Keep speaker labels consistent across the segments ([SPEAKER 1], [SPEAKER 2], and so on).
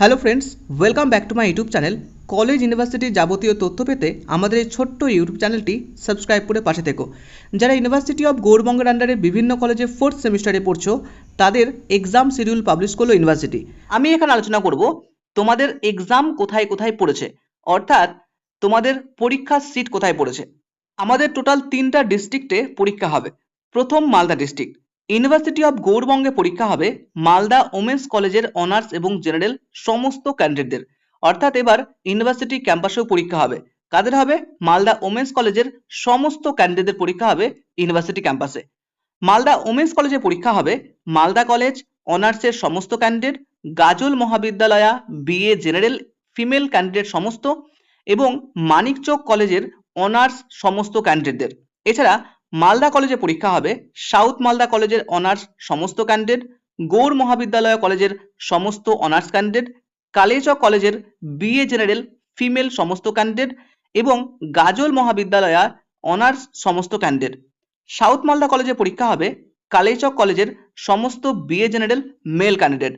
[SPEAKER 1] Hello friends welcome back to my YouTube channel college ইউনিভার্সিটির যাবতীয় তথ্য পেতে আমাদের এই ছোট্ট ইউটিউব চ্যানেলটি সাবস্ক্রাইব করে পাশে থেকো। যারা ইউনিভার্সিটি অফ গৌরবঙ্গের আন্ডারে বিভিন্ন কলেজে ফোর্থ সেমিস্টারে পড়ছো, তাদের এক্সাম শিডিউল পাবলিশ করল ইউনিভার্সিটি আমি এখানে আলোচনা করব তোমাদের এক্সাম কোথায় কোথায় পড়েছে, অর্থাৎ তোমাদের পরীক্ষার সিট কোথায় পড়েছে। আমাদের টোটাল তিনটা ডিস্ট্রিক্টে পরীক্ষা হবে। প্রথম মালদা ডিস্ট্রিক্ট ইউনিভার্সিটি অফ গৌরবঙ্গে পরীক্ষা হবে মালদা ওমেন্স কলেজের অনার্স এবং জেনারেল সমস্ত ক্যান্ডিডেটদের অর্থাৎ এবার ইউনিভার্সিটি ক্যাম্পাসেও পরীক্ষা হবে। কাদের হবে? মালদা ওমেন্স কলেজের সমস্ত ক্যান্ডিডেটদের পরীক্ষা হবে ইউনিভার্সিটি ক্যাম্পাসে মালদা ওমেন্স কলেজে পরীক্ষা হবে মালদা কলেজ অনার্সের সমস্ত candidate Gazole Mahavidyalaya BA general female candidate সমস্ত এবং মানিকচক কলেজের অনার্স সমস্ত ক্যান্ডিডেটদের এছাড়া মালদা কলেজে পরীক্ষা হবে। সাউথ মালদা কলেজের অনার্স সমস্ত ক্যান্ডিডেট গৌড় মহাবিদ্যালয় কলেজের সমস্ত অনার্স ক্যান্ডিডেট কালেচক কলেজের বিএ জেনারেল ফিমেল সমস্ত ক্যান্ডিডেট এবং গাজল মহাবিদ্যালয়া অনার্স সমস্ত ক্যান্ডিডেট সাউথ মালদা কলেজে পরীক্ষা হবে কালেচক কলেজের সমস্ত BA general male candidate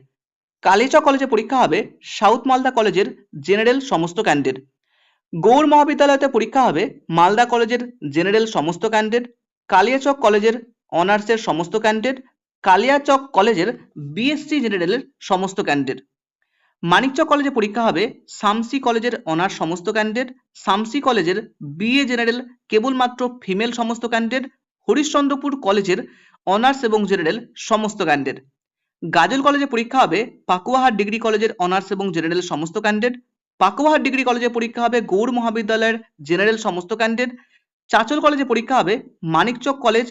[SPEAKER 1] Kaliachak কলেজে পরীক্ষা হবে সাউথ মালদা কলেজের জেনারেল সমস্ত ক্যান্ডিডেট গৌড় মহাবিদ্যালয়তে পরীক্ষা হবে মালদা কলেজের জেনারেল সমস্ত ক্যান্ডিডেট কালিয়াচক কলেজের অনার্সের সমস্ত ক্যান্ডিডেট কালিয়াচক কলেজের বিএসসি জেনারেলের সমস্ত ক্যান্ডিডেট মানিকচক কলেজে পরীক্ষা হবে সামসি কলেজের অনার্স সমস্ত ক্যান্ডিডেট সামসি কলেজের বিএ জেনারেল কেবলমাত্র ফিমেল সমস্ত ক্যান্ডিডেট হরিশ্চন্দ্রপুর কলেজের অনার্স এবং জেনারেল সমস্ত ক্যান্ডিডেট গাজল কলেজে পরীক্ষা হবে পাকুয়াহাট ডিগ্রি কলেজের অনার্স এবং জেনারেল সমস্ত ক্যান্ডিডেট পাকুয়াহাট ডিগ্রি কলেজে পরীক্ষা হবে গৌড় মহাবিদ্যালয়ের জেনারেল সমস্ত ক্যান্ডিডেট চাচল কলেজে পরীক্ষা হবে মানিকচক কলেজ,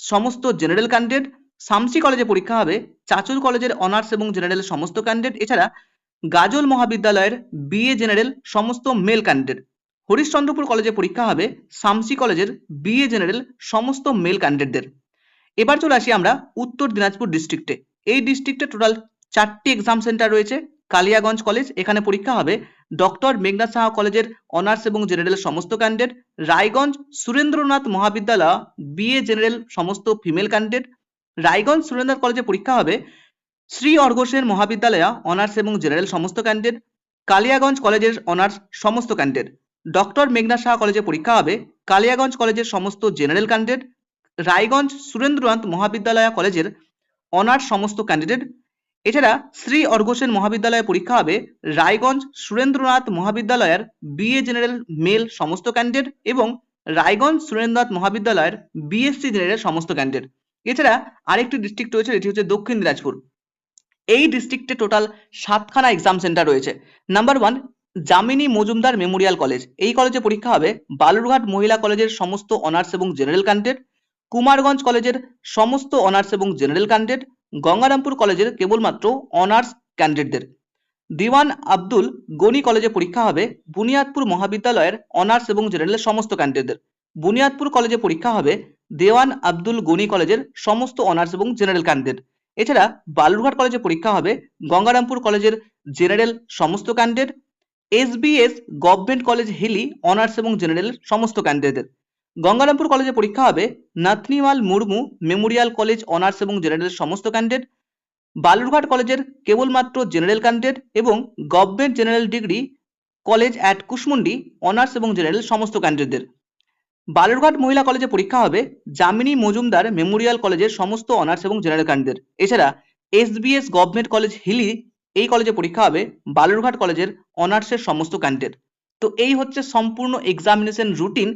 [SPEAKER 1] সমস্ত জেনারেল ক্যান্ডিডেট সামসি কলেজে পরীক্ষা হবে, চাচল কলেজের অনার্স এবং জেনারেল সমস্ত ক্যান্ডিডেট এছাড়া গাজল মহাবিদ্যালয়ের বিএ জেনারেল সমস্ত মেল ক্যান্ডিডেট হরিশ্চন্দ্রপুর কলেজে পরীক্ষা হবে সামসি কলেজের বিএ জেনারেল সমস্ত মেল ক্যান্ডিডেটদের এবার চলে আসি আমরা উত্তর দিনাজপুর ডিস্ট্রিক্টে এই ডিস্ট্রিক্টে টোটাল চারটি এক্সাম সেন্টার রয়েছে, কালিয়াগঞ্জ কলেজ, এখানে পরীক্ষা হবে ডক্টর মেঘনাথ সাহা কলেজের অনার্স এবং জেনারেল সমস্ত candidate Raiganj Surendranath Mahavidyalaya BA general সমস্ত ফিমেল ক্যান্ডিডেট রায়গঞ্জ সুরেন্দ্রনাথ কলেজে পরীক্ষা হবে শ্রী অর্ঘসেন মহাবিদ্যালয়, অনার্স এবং জেনারেল সমস্ত ক্যান্ডিডেট কালিয়াগঞ্জ কলেজের অনার্স সমস্ত ক্যান্ডিডেট ডক্টর মেঘনাথ সাহা কলেজে পরীক্ষা হবে কালিয়াগঞ্জ কলেজের সমস্ত জেনারেল ক্যান্ডিডেট রায়গঞ্জ সুরেন্দ্রনাথ মহাবিদ্যালয় কলেজের অনার্স সমস্ত ক্যান্ডিডেট এছাড়া শ্রী অর্ঘসেন মহাবিদ্যালয়ে পরীক্ষা হবে রায়গঞ্জ সুরেন্দ্রনাথ মহাবিদ্যালয়ের বিএ জেনারেল মেল সমস্ত ক্যান্ডিডেট এবং রায়গঞ্জ সুরেন্দ্রনাথ মহাবিদ্যালয়ের বিএসসি জেনারেল সমস্ত ক্যান্ডিডেট এছাড়া আরেকটি ডিস্ট্রিক্ট রয়েছে এটি হচ্ছে দক্ষিণ দিনাজপুর। এই ডিস্ট্রিক্টে টোটাল সাতখানা এক্সাম সেন্টার রয়েছে। Number one Jamini Majumdar memorial college এই কলেজে পরীক্ষা হবে বালুরঘাট মহিলা কলেজের সমস্ত অনার্স এবং জেনারেল ক্যান্ডিডেট কুমারগঞ্জ কলেজের সমস্ত অনার্স এবং জেনারেল ক্যান্ডিডেট গঙ্গারামপুর কলেজের কেবলমাত্র অনার্স ক্যান্ডিডেটদের। দিওয়ান আব্দুল গনি কলেজে পরীক্ষা হবে বুনিয়াদপুর মহাবিদ্যালয়ের অনার্স এবং জেনারেলের সমস্ত ক্যান্ডিডেটদের। বুনিয়াদপুর কলেজে পরীক্ষা হবে দেওয়ান আব্দুল গনি কলেজের সমস্ত অনার্স এবং জেনারেল ক্যান্ডিডেট। এছাড়া বালুরঘাট কলেজে পরীক্ষা হবে গঙ্গারামপুর কলেজের জেনারেল সমস্ত candidate. SBS government college Hili honours এবং জেনারেল সমস্ত ক্যান্ডিডেটদের। গঙ্গারামপুর কলেজে পরীক্ষা হবে। Nathaniel Murmu, memorial college, honours এবং জেনারেল সমস্ত ক্যান্ডিডেট বালুরঘাট কলেজের কেবলমাত্র জেনারেল ক্যান্ডিডেট এবং government general degree college at Kushmundi, honours এবং জেনারেল সমস্ত ক্যান্ডিডেটদের বালুরঘাট মহিলা কলেজে পরীক্ষা হবে জামিনী মজুমদার মেমোরিয়াল কলেজের সমস্ত অনার্স এবং জেনারেল ক্যান্ডিডেট এছাড়া এসবিএস গভর্নমেন্ট কলেজ হিলি, এই কলেজে পরীক্ষা হবে বালুরঘাট কলেজের অনার্সের সমস্ত ক্যান্ডিডেট তো এই হচ্ছে সম্পূর্ণ এক্সামিনেশন রুটিন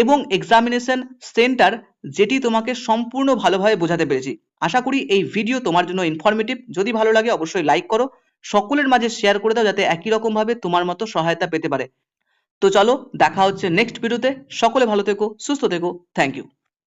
[SPEAKER 1] এবং এক্সামিনেশন সেন্টার যেটি তোমাকে সম্পূর্ণ ভালোভাবে বোঝাতে পেরেছি। আশা করি এই ভিডিও তোমার জন্য ইনফরমেটিভ যদি ভালো লাগে অবশ্যই লাইক করো। সকলের মাঝে শেয়ার করে দাও যাতে একই রকম ভাবে তোমার মতো সহায়তা পেতে পারে। তো চলো, দেখা হচ্ছে নেক্সট ভিডিওতে সকলে ভালো থেকো, সুস্থ থেকো। Thank you